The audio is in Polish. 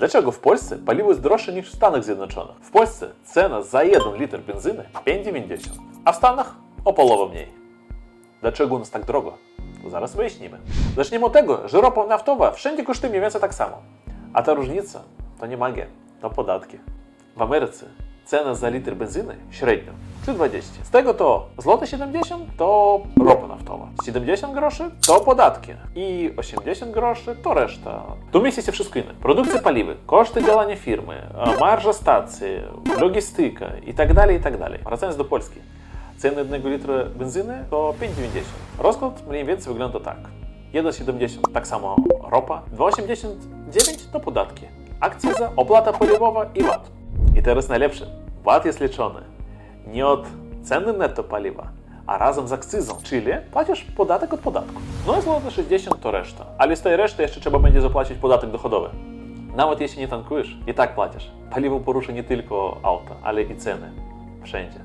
Dlaczego w Polsce paliwo jest droższe niż w Stanach Zjednoczonych? W Polsce cena za 1 litr benzyny 5,90, a w Stanach o połowę mniej. Dlaczego u nas tak drogo? Zaraz wyjaśnimy. Zaczniemy od tego, że ropa naftowa wszędzie kosztuje mniej więcej tak samo. A ta różnica to nie magia, to podatki. W Ameryce cena za litr benzyny średnio 3,20. Z tego to złote 70 to ropa naftowa. 70 groszy to podatki i 80 groszy to reszta. Tu mieści się wszystko inne. Produkcja paliwa, koszty działania firmy, marża stacji, logistyka i tak dalej, i tak. Wracając do Polski. Cena jednego litra benzyny to 5,90. Rozkład mniej więcej wygląda tak. 1,70 tak samo ropa, 2,89 to podatki, akcyza, opłata paliwowa i VAT. I teraz najlepsze. VAT jest liczony nie od ceny netto paliwa, a razem z akcyzą, czyli płacisz podatek od podatku. No i złote 60 to reszta, ale z tej reszty jeszcze trzeba będzie zapłacić podatek dochodowy. Nawet jeśli nie tankujesz, i tak płacisz. Paliwo porusza nie tylko auto, ale i ceny. Wszędzie.